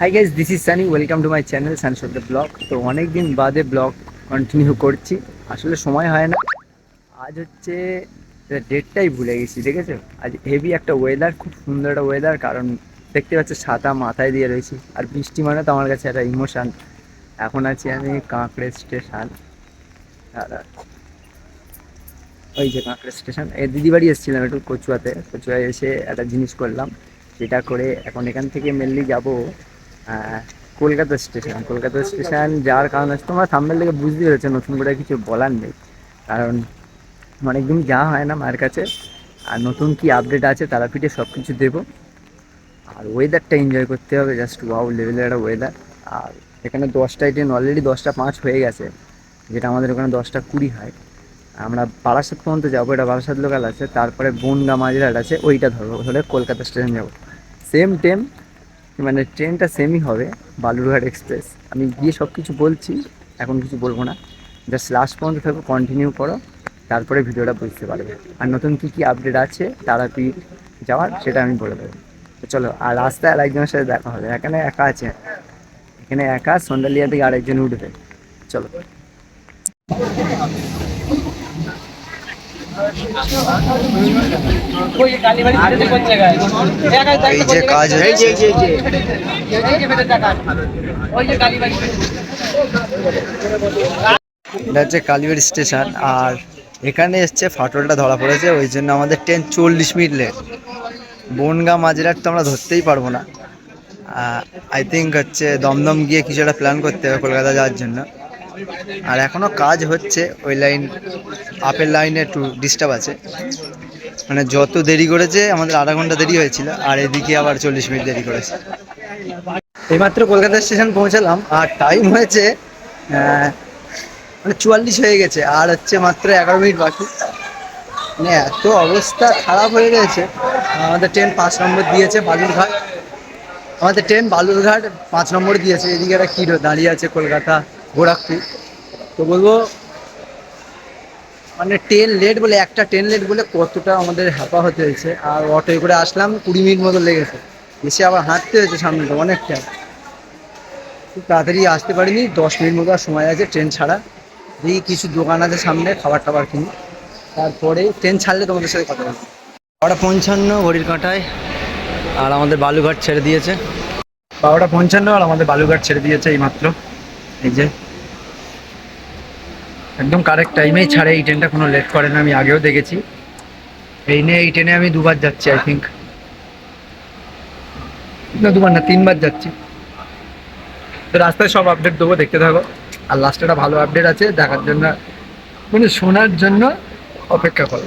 Hi guys this is Sunny welcome to my channel Sansad blog তো অনেক দিন বাদে ব্লগ কন্টিনিউ করছি। আসলে সময় হয় না। আজ হচ্ছে ডেটটাই ভুলে গেছি, ঠিক আছে? আজ হেভি একটা ওয়েদার খুব সুন্দর একটা ওয়েদার কারণ দেখতে পাচ্ছ ছাতা মাথায় দিয়ে রয়েছি। আর বৃষ্টি মানে তো আমার কাছে একটা ইমোশান এখন আছি আমি কাঁকড়ে স্টেশন ওই যে কাঁকড়ে স্টেশন এই দিদি বাড়ি এসেছিলাম একটু কচুয়াতে। কচুয়ায় এসে একটা জিনিস করলাম। সেটা করে এখন এখান থেকে মেনলি যাব। কলকাতা স্টেশন কলকাতা স্টেশন যাওয়ার কারণ হচ্ছে তোমরা সামনের থেকে বুঝতে পেরেছ, নতুন করে কিছু বলার নেই। কারণ অনেকদিন যাওয়া হয় না মায়ের কাছে, আর নতুন কি আপডেট আছে তারাপীঠে সব কিছু দেবো। আর ওয়েদারটা এনজয় করতে হবে জাস্ট ওয়াও লেভেলের একটা ওয়েদার আর এখানে দশটায় ট্রেন অলরেডি দশটা পাঁচ হয়ে গেছে, যেটা আমাদের ওখানে দশটা কুড়ি হয়। আমরা বারাসাত পর্যন্ত যাব, এটা বারাসাত লোকাল আছে, তারপরে বনগা মাঝরাট আছে, ওইটা ধরবো, ধরে কলকাতা স্টেশন যাব। সেম টেম মানে ট্রেনটা সেমই হবে, বালুরঘাট এক্সপ্রেস আমি গিয়ে সব কিছু বলছি, এখন কিছু বলব না। জাস্ট লাস্ট পর্যন্ত থাকব কন্টিনিউ করো, তারপরে ভিডিওটা বুঝতে পারবে। আর নতুন কী কী আপডেট আছে, তারাপীঠ যাওয়ার, সেটা আমি বলে দেবো। চলো, আর রাস্তায় আর একজনের সাথে দেখা হবে। এখানে একা আছে। এখানে একা সন্ধ্যালিয়া থেকে আরেকজন উঠবে। চলো। এই যে কাজ এটা হচ্ছে কালীবাড়ি স্টেশন, আর এখানে এসছে ফাটলটা ধরা পড়েছে, ওই জন্য আমাদের ট্রেন চল্লিশ মিনিট লেট বনগা মাঝরাট তো আমরা ধরতেই পারব না। আই থিঙ্ক হচ্ছে দমদম গিয়ে কিছু একটা প্ল্যান করতে হবে কলকাতা যাওয়ার জন্য। আর এখনও কাজ হচ্ছে ওই লাইন আপের লাইনে একটু ডিস্টার্ব আছে। মানে যত দেরি করেছে, আমাদের আধা ঘণ্টা দেরি হয়েছিল, আর এদিকে আবার চল্লিশ মিনিট দেরি করেছে। এইমাত্র কলকাতা স্টেশন পৌঁছালাম, আর টাইম হয়েছে মানে চুয়াল্লিশ হয়ে গেছে, আর হচ্ছে মাত্র এগারো মিনিট বাকি। মানে এত অবস্থা খারাপ হয়ে গেছে। আমাদের ট্রেন পাঁচ নম্বর দিয়েছে বালুরঘাট। আমাদের ট্রেন বালুরঘাট পাঁচ নম্বর দিয়েছে, এদিকে একটা কিরো দাঁড়িয়ে আছে কলকাতা। গোরখপুর তো বলব মানে ট্রেন লেট বলে একটা ট্রেন লেট বলে কতটা আমাদের হ্যাপা হতে হয়েছে। আর অটোয় করে আসলাম কুড়ি মিনিট মতো লেগেছে। এসে আবার হাঁটতে হয়েছে সামনেটা অনেকটা। খুব তাড়াতাড়ি আসতে পারিনি দশ মিনিট মতো আর সময় আছে ট্রেন ছাড়া। দেখি কিছু দোকান আছে সামনে খাবার টাবার কিনি। তারপরে ট্রেন ছাড়লে তোমাদের সাথে কথা বলব। বারোটা পঞ্চান্ন ঘড়ির কাঁটায় আর আমাদের বালুঘাট ছেড়ে দিয়েছে। বারোটা পঞ্চান্ন আর আমাদের বালুঘাট ছেড়ে দিয়েছে এই মাত্র এই যে। একদম কারেক্ট টাইমেই ছাড়ে, এই ট্রেনটা কোনো লেট করে না, আমি আগেও দেখেছি। এই নিয়ে এই ট্রেনে আমি দুবার যাচ্ছি আই থিঙ্ক না, দুবার না, তিনবার যাচ্ছি। তো রাস্তায় সব আপডেট দেবো, দেখতে থাকো। আর লাস্টে একটা ভালো আপডেট আছে, দেখার জন্য মানে শোনার জন্য অপেক্ষা করো।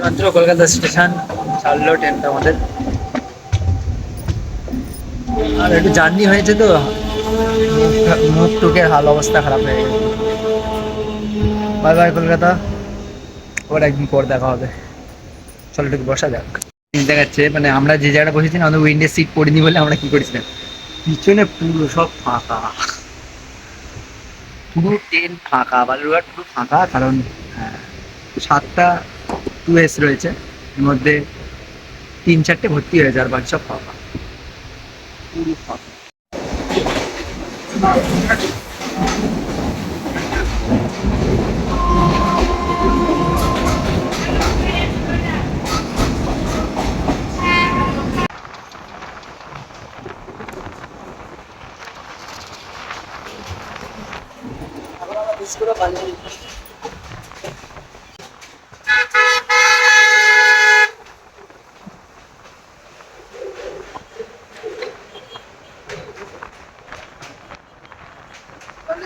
মাত্র কলকাতা স্টেশন, ছাড়লো ট্রেনটা আমাদের। আর একটু জার্নি হয়েছে তো মুখ- টুকের হাল অবস্থা খারাপ হয়ে গেছে। বাই বাই কলকাতা ওর একদিন পর দেখা হবে। চলো একটু বসা যাক। দেখাচ্ছে মানে আমরা যে জায়গাটা বসেছি না আমাদের উইন্ডের সিট পড়িনি বলে আমরা কি করেছিলাম? পিছনে পুরো সব ফাঁকা। পুরো ট্রেন ফাঁকা বালুরঘাট পুরো ফাঁকা কারণ আহ, সাতটা টু এস রয়েছে। এর মধ্যে তিন চারটে ভর্তি হয়েছে আর বাকি সব ফাঁকা। পুরো ফাঁকা।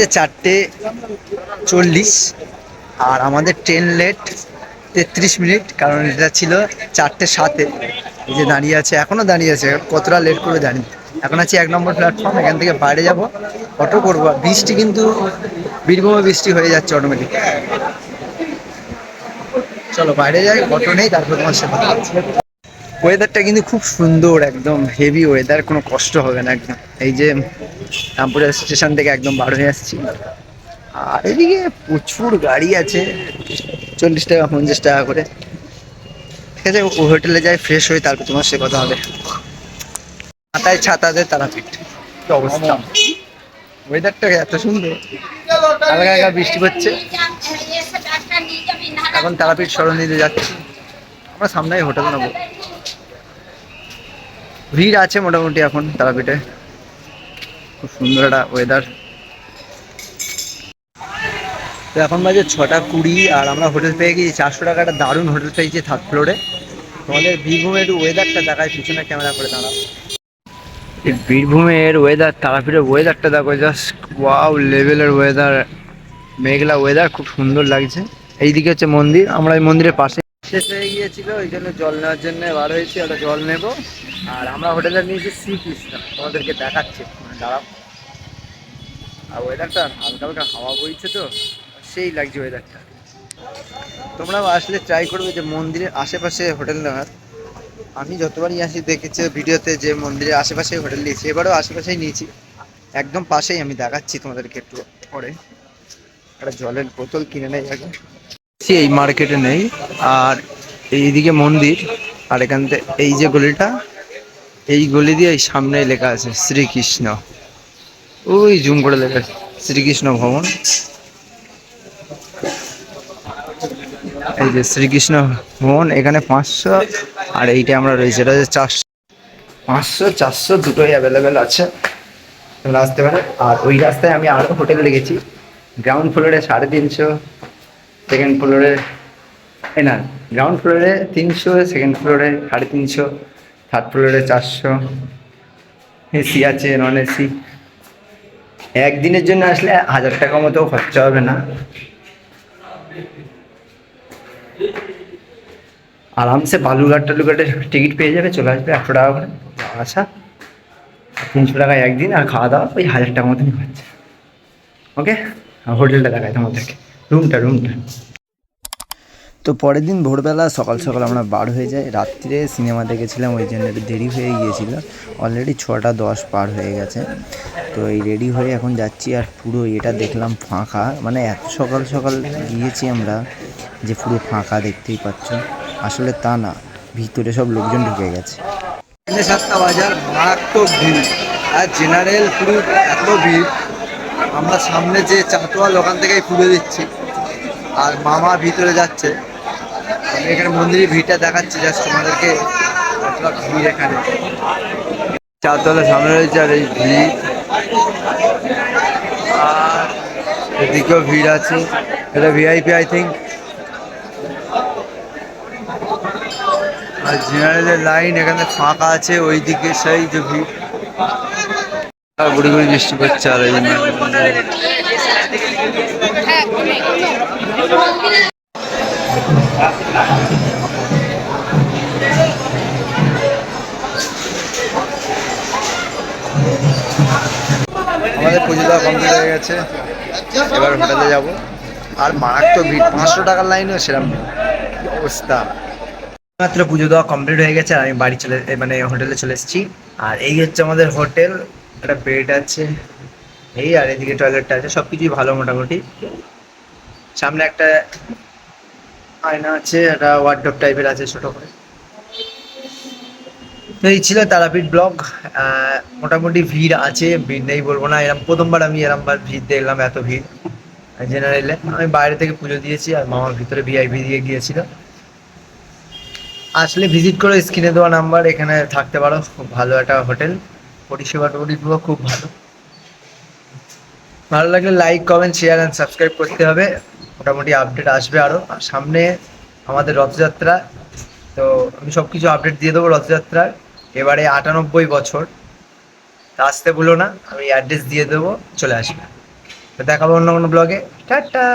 বাজে চারটে চল্লিশ। আর আমাদের ট্রেন লেট, তেত্রিশ মিনিট, কারণ এটা ছিল চারটে সাতে। যে দাঁড়িয়ে আছে এখনও দাঁড়িয়ে আছে, কতটা লেট করে জানি এখন আছি এক নম্বর প্ল্যাটফর্ম এখান থেকে বাইরে যাব। অটো করব বৃষ্টি কিন্তু বীরভূমে বৃষ্টি হয়ে যাচ্ছে অটোমেটিক চলো বাইরে যাই, অটো নেই, তারপর তোমার সাথে ওয়েদারটা কিন্তু খুব সুন্দর, একদম হেভি ওয়েদার কোনো কষ্ট হবে না, একদম। এই যে রামপুরা স্টেশন থেকে একদম বার হয়ে আসছি। আর এদিকে প্রচুর গাড়ি আছে চল্লিশ টাকা পঞ্চাশ টাকা করে। ঠিক আছে ও হোটেলে যাই ফ্রেশ হয়ে তারপর তোমার সে কথা হবে। মাথায় ছাতা দেয় তারাপীঠ। কি অবস্থা? ওয়েদারটা এত সুন্দর। হালকা হালকা বৃষ্টি পড়ছে। এখন তারাপীঠ স্মরণ নিতে যাচ্ছি। আমরা সামনেই হোটেল নেব। ভিড় আছে মোটামুটি এখন তারাপীঠে। খুব সুন্দর একটা ওয়েদার তো এখন বাজে ছটা কুড়ি আর আমরা হোটেল পেয়ে গেছি। চারশো টাকা একটা দারুণ হোটেল পেয়েছি থার্ড ফ্লোরে তোমাদের বীরভূমের ওয়েদারটা দেখায় পিছনে ক্যামেরা করে দাঁড়াও। বীরভূমের ওয়েদার তারাপীঠের ওয়েদারটা দেখো জাস্ট ওয়াও লেভেলের ওয়েদার মেঘলা ওয়েদার খুব সুন্দর লাগছে। এইদিকে হচ্ছে মন্দির, আমরা এই মন্দিরের পাশে শেষ হয়ে গিয়েছিল, ওই জন্য জল নেওয়ার জন্য বার হয়েছি, ওটা জল নেব। আর আমরা হোটেলে নিয়েছি শ্রীকৃষ্ণ, তোমাদেরকে দেখাচ্ছি। দাঁড়াও। আর ওয়েদারটা হালকা হালকা হাওয়া বইছে তো, সেই লাগছে ওয়েদারটা তোমরাও আসলে ট্রাই করবে যে মন্দিরের আশেপাশে হোটেল নেওয়ার। আমি যতবারই আসি, দেখেছি ভিডিওতে যে মন্দিরের আশেপাশে হোটেল নিয়েছি, এবারও আশেপাশেই নিয়েছি। একদম পাশেই আমি দেখাচ্ছি তোমাদেরকে একটু পরে। একটা জলের বোতল কিনে নেই আগে। এই মার্কেটে নেই, আর এইদিকে মন্দির, আর এখান থেকে এই যে গলিটা এই গলি দিয়ে সামনে লেখা আছে শ্রীকৃষ্ণ। ওই জুম করে লেখা শ্রীকৃষ্ণ ভবন। এই যে শ্রীকৃষ্ণ ভবন, এখানে পাঁচশো, আর এইটা আমরা রয়েছে, এটা হচ্ছে চারশো। পাঁচশো, চারশো দুটোই অ্যাভেলেবেল আছে। তোমরা আসতে পারে। আর ওই রাস্তায় আমি আরও হোটেল দেখেছি গ্রাউন্ড ফ্লোরে সাড়ে তিনশো সেকেন্ড ফ্লোরে না গ্রাউন্ড ফ্লোরে তিনশো সেকেন্ড ফ্লোরে সাড়ে তিনশো। থার্ড ফ্লোরে চারশো। এসি আছে নন এসি একদিনের জন্য আসলে হাজার টাকা মতো খরচা হবে না। আরামসে বালুঘাট টালুঘাটে টিকিট পেয়ে যাবে, চলে আসবে একশো টাকা করে। আসা তিনশো টাকায় একদিন আর খাওয়া দাওয়া ওই হাজার টাকা মতনই খরচা। ওকে হোটেলটা দেখায় তোমাদেরকে। রুমটা রুমটা। তো পরের দিন ভোরবেলা সকাল সকাল আমরা বার হয়ে যাই। রাত্রিরে সিনেমা দেখেছিলাম, ওই জন্য একটু দেরি হয়ে গিয়েছিল। অলরেডি ছটা দশ পার হয়ে গেছে। তো এই রেডি হয়ে এখন যাচ্ছি আর পুরো এটা দেখলাম ফাঁকা। মানে এত সকাল সকাল গিয়েছি আমরা যে পুরো ফাঁকা দেখতেই পাচ্ছ। আসলে তা না, ভিতরে সব লোকজন ঢুকে গেছে। সাতটা বাজার মারাত্মক ভিড়। আর জেনারেল পুরো এত ভিড়, আমরা সামনে যে চাটোয়াল ওখান থেকেই পুড়ে দিচ্ছি। আর মামা ভিতরে যাচ্ছে। এখানে মন্দিরের ভিড়টা দেখাচ্ছি জাস্ট তোমাদেরকে ভিড় এখানে। চারতলা সামনে রয়েছে আর এই ভিড়। আর এদিকেও ভিড় আছে। এটা ভিআইপি আই থিঙ্ক আর জেনারেলের লাইন এখানে ফাঁকা আছে ওই দিকে সেই যে ভিড়। গুড়ি গুড়ি বৃষ্টি পড়ছে আর এই আমাদের পুজো দেওয়া কমপ্লিট হয়ে গেছে। এবার হোটেলে যাব। আর মারাত্মক ভিড়, পাঁচশো টাকার লাইনেও সেরকম অবস্থা? মাত্র পুজো দেওয়া কমপ্লিট হয়ে গেছে, আর আমি বাড়ি চলে মানে হোটেলে চলে এসেছি। আর এই হচ্ছে আমাদের হোটেল একটা বেড আছে। এই আর এদিকে টয়লেটটা আছে সব কিছুই ভালো মোটামুটি। সামনে একটা আয়না আছে, একটা ওয়ার্ডরোব টাইপের আছে ছোট করে। তো এই ছিল তারাপীঠ ব্লগ। মোটামুটি ভিড় আছে, ভিড় নেই বলব না। এরকম প্রথমবার আমি এরমবার ভিড় দেখলাম, এত ভিড়। জেনারেলে আমি বাইরে থেকে পুজো দিয়েছি আর মামার ভিতরে ভিআইপি দিয়ে গিয়েছিল। আসলে ভিজিট করো স্ক্রিনে দেওয়া নাম্বার এখানে থাকতে পারো। খুব ভালো একটা হোটেল। পরিষেবা টরিষেবা খুব ভালো। ভালো লাগলে like comment share and subscribe করতে হবে। মোটামুটি আপডেট আসবে আরও আর সামনে আমাদের রথযাত্রা। তো আমি সব কিছু আপডেট দিয়ে দেবো রথযাত্রার। এবারে আটানব্বই বছর। তা আসতে ভুলো না, আমি অ্যাড্রেস দিয়ে দেবো, চলে আসবে। তো দেখাবো অন্য কোনো ব্লগে টাটা!